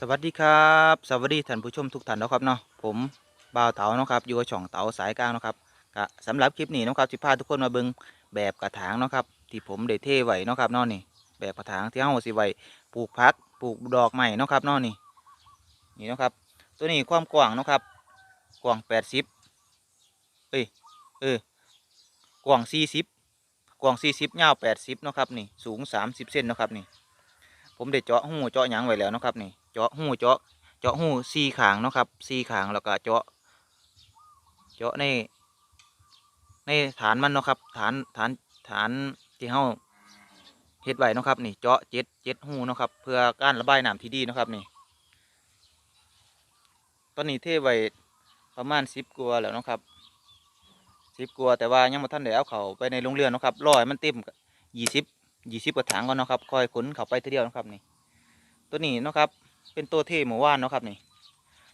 สวัสดีครับ สวัสดีท่านผู้ชมทุกท่านนะครับเนาะผมบ่าวเต๋านะครับอยู่กับช่องเต๋าสายกลางนะครับกะสำหรับคลิปนี้นะครับสิพาทุกคนมาเบิ่งแบบกระถางนะครับที่ผมได้เทไว้นะครับเนาะนี่ แบบกระถางที่เฮาสิไว้ปลูกพักปลูกดอกใหม่นะครับเนาะนี่นี่นะครับ ตัวนี้ความกว้างนะครับกว้างแปดสิบเอ้ยเออกว้างสี่สิบกว้างสี่สิบยาวแปดสิบนะครับนี่สูงสามสิบเซนนะครับนี่ผมได้เจาะหูเจาะหยังไว้แล้วนะครับนี่ จาะหูเจาะเจาะหูสี่ขางเนาะครับสี่ขางแล้วก็เจาะ เจาะใน ในฐานมันเนาะครับ ฐานฐานฐานที่เฮาเฮ็ดไว้เนาะครับนี่เจาะเจ็ดเจ็ดหูเนาะครับเพื่อการระบายน้ำที่ดีเนาะครับนี่ ตอนนี้เทไว้ประมาณสิบกัวแล้วเนาะครับสิบกัวแต่ว่ายังมาท่านได้เอาเขาไปในโรงเรือนเนาะครับรอให้มันเต็มยี่สิบยี่สิบกระถางก่อนเนาะครับ ค่อยขนเขาไปทีเดียวนะครับนี่ ตัวนี้เนาะครับ เป็นตัวเทหมู่ว่านเนาะครับนี่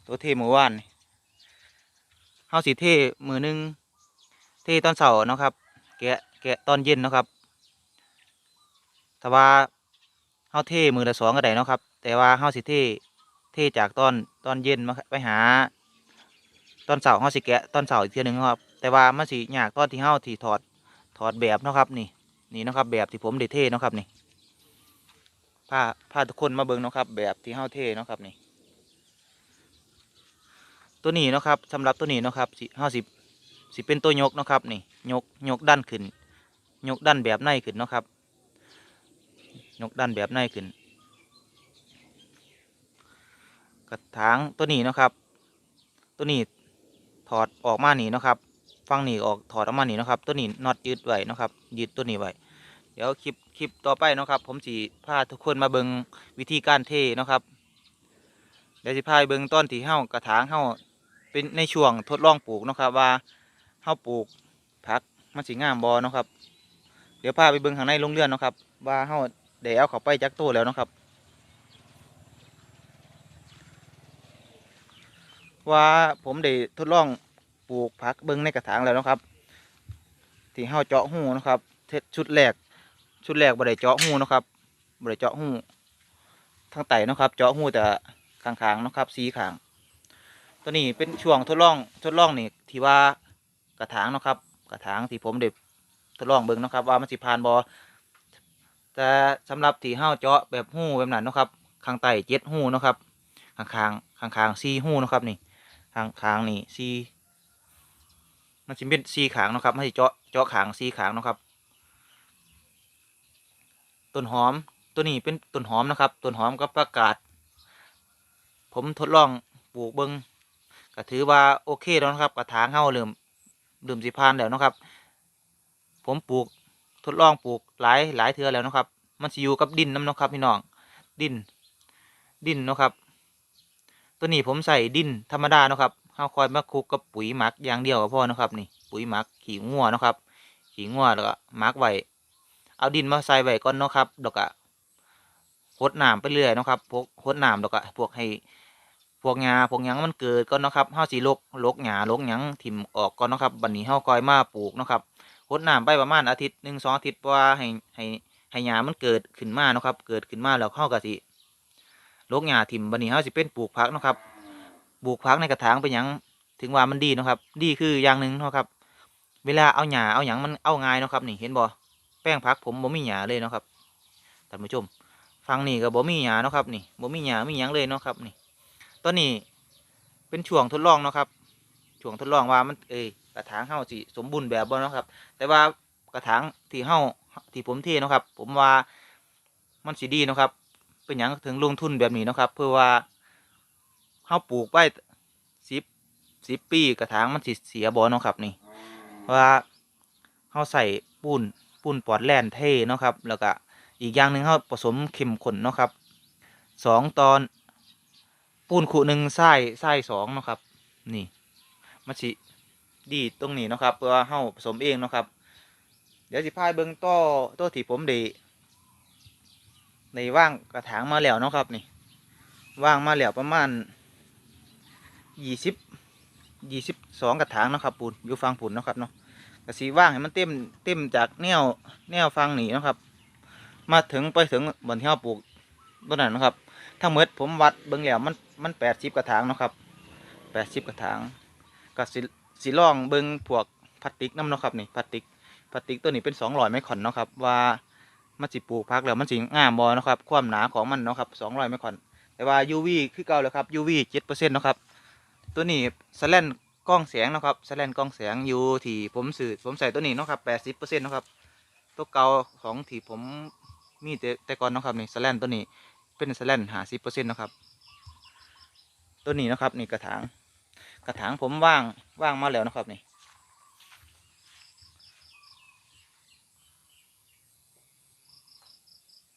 ตัวเทหมู่ว่านนี่เฮาสีเทมือหนึงเทตอนเสาร์เนาะครับ แกะแกะตอนเย็นเนาะครับแต่ว่าเฮาเทมือละสองก็ได้เนาะครับ แต่ว่าเฮาสิเทเทจากตอนตอนเย็นมาไปหา ตอนเสาร์เฮาสิแกะตอนเสาร์อีกเทียหนึงนะครับ แต่ว่ามันสิยากตอนที่เฮาที่ถอดถอดแบบเนาะครับนี่นี่นะครับแบบที่ผมได้เทเนาะครับนี่ พาพาทุกคนมาเบิ่งเนาะครับ แบบที่เฮาเทเนาะครับนี่ ตัวนี้เนาะครับสำหรับตัวนี้เนาะครับสิเฮาสิสิเป็นตัวยกเนาะครับนี่ยกยกด้านขึ้น ยกด้านแบบในขึ้นเนาะครับ ยกด้านแบบในขึ้น กระถางตัวนี้เนาะครับ ตัวนี้ถอดออกมาหนีเนาะครับ ฟังหนีออกถอดออกมาหนีเนาะครับ ตัวนี้น็อตยึดไว้เนาะครับยึดตัวนี้ไว้ เดี๋ยวคลิปคลิปต่อไปนะครับ ผมสิพาทุกคนมาเบิงวิธีการเทนะครับเดี๋ยวสิพาไปเบิงต้นที่เฮ้ากระถางเฮ้าเป็นในช่วงทดลองปลูกนะครับ ว่าเฮ้าปลูกผักมันสิงามบอเนาะครับ เดี๋ยวพาไปเบิงข้างในโรงเรือนนะครับ ว่าเฮ้าได้เอาเข้าไปจักตัวแล้วนะครับ ว่าผมได้ทดลองปลูกผักเบิงในกระถางแล้วนะครับ ที่เฮาเจาะหูนะครับชุดแรก ชุดแรกบ่ได้เจาะหูนะครับบ่ได้เจาะหูทางไตนะครับ เจาะหูแต่ข้างๆนะครับสีขาง ตัวนี้เป็นช่วงทดลองทดลองนี่ที่ว่ากระถางนะครับ กระถางที่ผมได้ทดลองเบิ่งนะครับ ว่ามันสิผ่านบ่แต่สำหรับที่เฮาเจาะแบบหูแบบนั้นนะครับข้างใต้เจ็ดหูนะครับข้างๆข้างๆสี่หูนะครับนี่ข้างข้างนี่สี่มันจะเป็นสี่ขางนะครับไม่ใช่เจาะเจาะขางสี่ขางนะครับ ต้นหอมตัวนี้เป็นต้นหอมนะครับต้นหอมกับประกาศ ผมทดลองปลูกเบิงก็ถือว่าโอเคแล้วนะครับกระถางเฮาเริ่มเริ่มสิพานแล้วนะครับ ผมปลูกทดลองปลูกหลายหลายเทือแล้วนะครับ มันสิอยู่กับดินน้ำนะครับพี่น้องดินดินนะครับ ตัวนี้ผมใส่ดินธรรมดานะครับเฮาคอยมาคลุกกับปุ๋ยหมักอย่างเดียวก็พอนะครับ นี่ ปุ๋ยหมักขี้งัวนะครับขี้งัวแล้วก็หมักไว้ เอาดินมาใส่ไว้ก่อนเนาะครับแล้วก็หดหน้ำไปเรื่อยเนาะครับพวกหดน้ำแล้วก็พวกให้พวกหญ้าพวกหยังมันเกิดก่อนเนาะครับเฮาสิลกลกหญ้าลกหยังถิ่มออกก่อนเนาะครับบัดนี้เฮาคอยมาปลูกเนาะครับหดหน้ำไปประมาณอาทิตย์หนึ่งสองอาทิตย์เพราะว่าให้ให้ให้หญ้ามันเกิดขึ้นมาเนาะครับเกิดขึ้นมาแล้วเฮาก็สิลกหญ้าถิ่มบัดนี้เฮาสิเป็นปลูกผักเนาะครับปลูกผักในกระถางเป็นหยังถึงว่ามันดีเนาะครับ ดีคืออย่างหนึ่งเนาะครับ เวลาเอาหญ้าเอาหยังมันเอาง่ายเนาะครับนี่เห็นบ่ แป้งผักผมบ่มีหญ้าเลยเนาะครับท่านผู้ชมฟังนี่ก็บ่มีหญ้าเนาะครับนี่บ่มีหญ้ามีหยังเลยเนาะครับนี่ตอนนี้เป็นช่วงทดลองเนาะครับช่วงทดลองว่ามันเอ้ยกระถางเฮาสิสมบูรณ์แบบบ่เนาะครับ แต่ว่ากระถางที่เฮาที่ผมเทเนาะครับ ผมว่ามันสิดีเนาะครับ เป็นหยังถึงลงทุนแบบนี้เนาะครับ เพื่อว่าเฮาปลูกไว้สิบสิบปีกระถางมันสิเสียบ่เนาะครับ นี่ว่าเฮาใส่ปูน ปูนปอดแล่นเท่เนาะครับแล้วก็อีกอย่างหนึ่งเฮาผสมเข้มข้นเนาะครับสองตอนปูนขูหนึ่งไส้ไส้สองเนาะครับ นี่มันสิดีตรงนี้เนาะครับเพื่อเฮาผสมเองเนาะครับ เดี๋ยวสิพายเบิ่งต่อตัวที่ผมด้ในว่างกระถางมาแล้วเนาะครับนี่ว่างมาแล้วประมาณยี่สิบยี่สิบสองกระถางเนาะครับปูนอยู่ฟังปูนเนาะครับเนาะ กระสีว่างให้มันเต็มเต็มจากแนวแนวฟังหนีนะครับ มาถึงไปถึงบนที่เราปลูกต้นนั้นนะครับ ทั้งหมดผมวัดเบิ่งแล้วมันมันแปดสิบกระถางนะครับแปดสิบกระถางก็สิสิลองเบิ่งพวกพลาสติกน้ำนะครับนี่พลาสติกพลาสติกตัวนี้เป็นสองร้อยไมครอนนะครับ ว่ามันสิปลูกพักแล้วมันสิงามบ่เนะครับ ความหนาของมันนะครับสองร้อยไมครอนแต่ว่า UV คือเก่าแล้วครับ UV เจ็ดเปอร์เซ็นต์นะครับ ตัวนี้สแลน กล้องแสงนะครับแสแลนกล้องแสงอยู่ที่ผมสื่อผมใส่ตัวนี้นะครับแปดสิบเปอร์เซ็นต์นะครับตัวเก่าของที่ผมมีแต่แต่ก่อนนะครับนี่แสแลนตัวนี้เป็นแสแลนหาสิบเปอร์เซ็นต์นะครับ ตัวนี้นะครับนี่กระถางกระถางผมว่างว่างมาแล้วนะครับนี่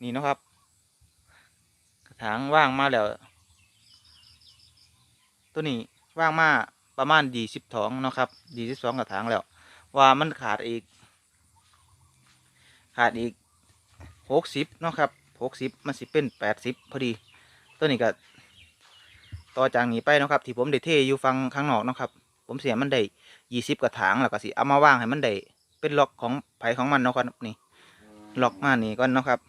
นี่นะครับ กระถางว่างมาแล้ว ตัวนี้ว่างมา ประมาณดีสิบสองนะครับดีสิบสองกระถางแล้ว ว่ามันขาดอีก ขาดอีกหกสิบนะครับหกสิบมันสิเป็นแปดสิบพอดี ตัวนี้ก็ต่อจากนี้ไปนะครับ ที่ผมได้เทอยู่ฟังข้างนอกนะครับ ผมเสียมันได้ยี่สิบกระถางแล้วก็สิเอามาว่างให้มันได้เป็นล็อกของไผของมันนะครับนี่ล็อกมานี่ก่อนนะครับ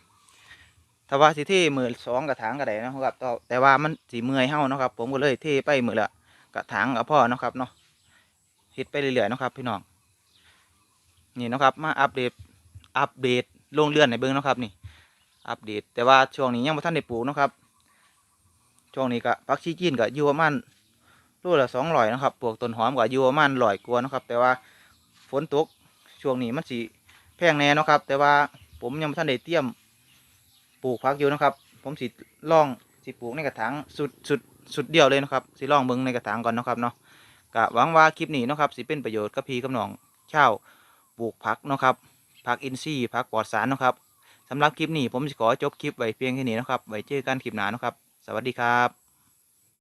ถ้าว่าสิเทมือสองกระถางก็ได้นะครับแต่ว่ามันสีเมื่อยเฮานะครับ ผมก็เลยเทไปมือละ กระถางกับพ่อเนาะครับเนาะเฮ็ดไปเรื่อยๆเนาะครับพี่น้องนี่นะครับมาอัปเดตอัปเดตลงเรือนในเบิ้องนะครับนี่ อัปเดต แต่ว่าช่วงนี้ยังไม่ทันได้ปลูกนะครับช่วงนี้ก็พักชีจีนก็อยู่ประมาณรูละสองร้อยนะครับปลูกต้นหอมก็อยู่ประมาณร้อยกว่านะครับ แต่ว่าฝนตกช่วงนี้มันสิแพงแน่นะครับ แต่ว่าผมยังไม่ทันได้เตรียมปลูกพักอยู่นะครับ ผมสิลองสิปลูกในกระถางสุดสุด สุดเดียวเลยนะครับสิลองเบิ้งในกระถางก่อนนะครับเนาะกะหวังว่าคลิปนี้นะครับสิเป็นประโยชน์กับพี่กับน้องชาปลูกผักนะครับผักอินทรีย์ผักปลอดสารนะครับสำหรับคลิปนี้ผมจะขอจบคลิปไว้เพียงแค่นี้นะครับไว้เจอกันคลิปหน้านะครับ สวัสดีครับ